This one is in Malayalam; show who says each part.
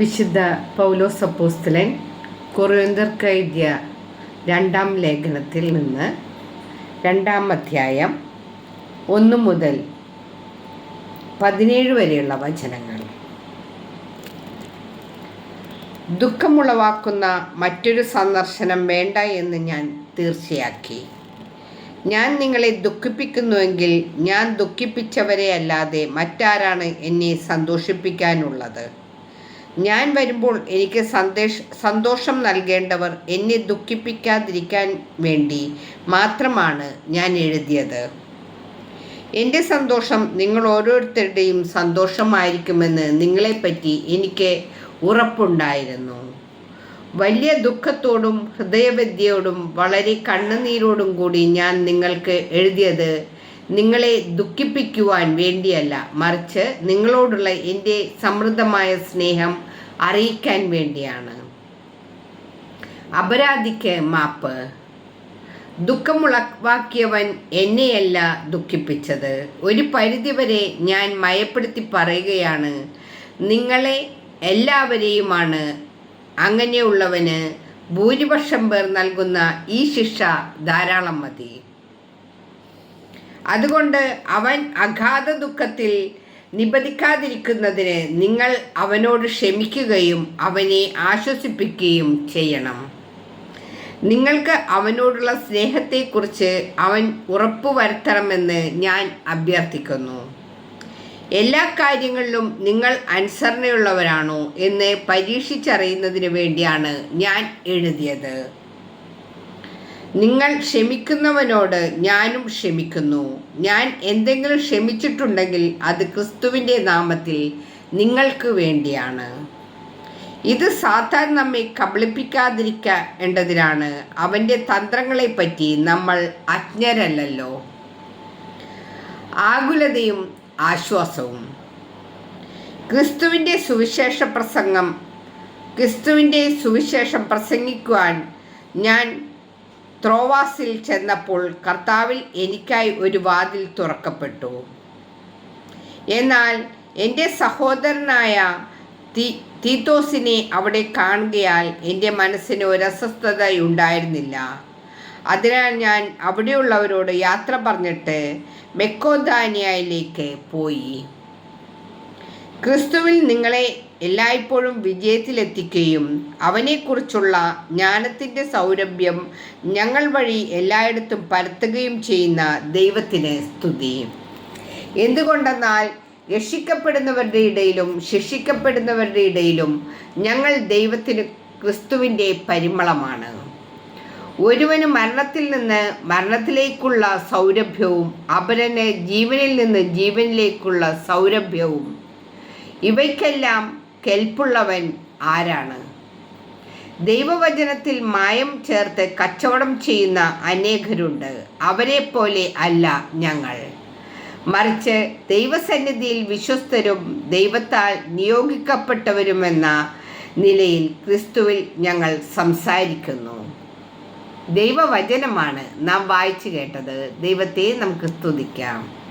Speaker 1: വിശുദ്ധ പൗലോസ് അപ്പോസ്തലൻ കൊറിയന്തർക്ക് എഴുതിയ രണ്ടാം ലേഖനത്തിൽ നിന്ന് രണ്ടാം അധ്യായം ഒന്ന് മുതൽ പതിനേഴ് വരെയുള്ള വചനങ്ങൾ. ദുഃഖമുളവാക്കുന്ന മറ്റൊരു സന്ദർശനം വേണ്ട എന്ന് ഞാൻ തീർച്ചയാക്കി. ഞാൻ നിങ്ങളെ ദുഃഖിപ്പിക്കുന്നുവെങ്കിൽ ഞാൻ ദുഃഖിപ്പിച്ചവരെ അല്ലാതെ മറ്റാരാണ് എന്നെ സന്തോഷിപ്പിക്കാനുള്ളത്? ഞാൻ വരുമ്പോൾ എനിക്ക് സന്ദേശ സന്തോഷം നൽകേണ്ടവർ എന്നെ ദുഃഖിപ്പിക്കാതിരിക്കാൻ വേണ്ടി മാത്രമാണ് ഞാൻ എഴുതിയത്. എന്റെ സന്തോഷം നിങ്ങൾ ഓരോരുത്തരുടെയും സന്തോഷമായിരിക്കുമെന്ന് നിങ്ങളെപ്പറ്റി എനിക്ക് ഉറപ്പുണ്ടായിരുന്നു. വലിയ ദുഃഖത്തോടും ഹൃദയവിദ്യയോടും വളരെ കണ്ണുനീരോടും കൂടി ഞാൻ നിങ്ങൾക്ക് എഴുതിയത് നിങ്ങളെ ദുഃഖിപ്പിക്കുവാൻ വേണ്ടിയല്ല മറിച്ച് നിങ്ങളോടുള്ള എന്റെ സമൃദ്ധമായ സ്നേഹം അറിയിക്കാൻ വേണ്ടിയാണ്. അപരാധിക്ക് മാപ്പ്. ദുഃഖമുളവാക്കിയവൻ എന്നെയല്ല ദുഃഖിപ്പിച്ചത്. ഒരു പരിധിവരെ ഞാൻ മയപ്പെടുത്തി പറയുകയാണ് നിങ്ങളെ എല്ലാവരെയുമാണ് അങ്ങനെയുള്ളവന് ഭൂരിപക്ഷം പേർ നൽകുന്ന ഈ ശിക്ഷ ധാരാളം മതി. അതുകൊണ്ട് അവൻ അഗാധ ദുഃഖത്തിൽ നിബന്ധിക്കാതിരിക്കുന്നതിന് നിങ്ങൾ അവനോട് ക്ഷമിക്കുകയും അവനെ ആശ്വസിപ്പിക്കുകയും ചെയ്യണം. നിങ്ങൾക്ക് അവനോടുള്ള സ്നേഹത്തെക്കുറിച്ച് അവൻ ഉറപ്പുവരുത്തണമെന്ന് ഞാൻ അഭ്യർത്ഥിക്കുന്നു. എല്ലാ കാര്യങ്ങളിലും നിങ്ങൾ അനുസരണയുള്ളവരാണോ എന്ന് പരീക്ഷിച്ചറിയുന്നതിന് വേണ്ടിയാണ് ഞാൻ എഴുതിയത്. നിങ്ങൾ ക്ഷമിക്കുന്നവനോട് ഞാനും ക്ഷമിക്കുന്നു. ഞാൻ എന്തെങ്കിലും ക്ഷമിച്ചിട്ടുണ്ടെങ്കിൽ അത് ക്രിസ്തുവിന്റെ നാമത്തിൽ നിങ്ങൾക്ക് വേണ്ടിയാണ്. ഇത് സാത്താൻ നമ്മെ കബളിപ്പിക്കാതിരിക്കേണ്ടതിനാണ്. അവന്റെ തന്ത്രങ്ങളെപ്പറ്റി നമ്മൾ അജ്ഞരല്ലല്ലോ. ആകുലതയും ആശ്വാസവും. ക്രിസ്തുവിന്റെ സുവിശേഷ പ്രസംഗം ക്രിസ്തുവിന്റെ സുവിശേഷം പ്രസംഗിക്കുവാൻ ഞാൻ ത്രോവാസിൽ ചെന്നപ്പോൾ കർത്താവിൽ എനിക്കായി ഒരു വാതിൽ തുറക്കപ്പെട്ടു. എന്നാൽ എന്റെ സഹോദരനായ തീത്തോസിനെ അവിടെ കാണുകയാൽ എന്റെ മനസ്സിന് ഒരു അസ്വസ്ഥതയുണ്ടായിരുന്നില്ല അതിനാൽ ഞാൻ അവിടെയുള്ളവരോട് യാത്ര പറഞ്ഞിട്ട് മെക്കോദാനിയയിലേക്ക് പോയി. ക്രിസ്തുവിൽ നിങ്ങളെ എല്ലായ്പ്പോഴും വിജയത്തിലെത്തിക്കുകയും അവനെക്കുറിച്ചുള്ള ജ്ഞാനത്തിന്റെ സൗരഭ്യം ഞങ്ങൾ വഴി എല്ലായിടത്തും പരത്തുകയും ചെയ്യുന്ന ദൈവത്തിന് സ്തുതി. എന്തുകൊണ്ടെന്നാൽ രക്ഷിക്കപ്പെടുന്നവരുടെ ഇടയിലും ശിക്ഷിക്കപ്പെടുന്നവരുടെ ഇടയിലും ഞങ്ങൾ ദൈവത്തിന് ക്രിസ്തുവിന്റെ പരിമളമാണ്. ഒരുവന് മരണത്തിൽ നിന്ന് മരണത്തിലേക്കുള്ള സൗരഭ്യവും അപരന് ജീവനിൽ നിന്ന് ജീവനിലേക്കുള്ള സൗരഭ്യവും ഇവയ്ക്കെല്ലാം കെൽപ്പുള്ളവൻ ആരാണ്? ദൈവവചനത്തിൽ മായം ചേർത്ത് കച്ചവടം ചെയ്യുന്ന അനേകരുണ്ട്. അവരെ പോലെ അല്ല ഞങ്ങൾ. മറിച്ച് ദൈവസന്നിധിയിൽ വിശ്വസ്തരും ദൈവത്താൽ നിയോഗിക്കപ്പെട്ടവരുമെന്ന നിലയിൽ ക്രിസ്തുവിൽ ഞങ്ങൾ സംസാരിക്കുന്നു. ദൈവവചനമാണ് നാം വായിച്ചു കേട്ടത്. ദൈവത്തെ നമുക്ക് സ്തുതിക്കാം.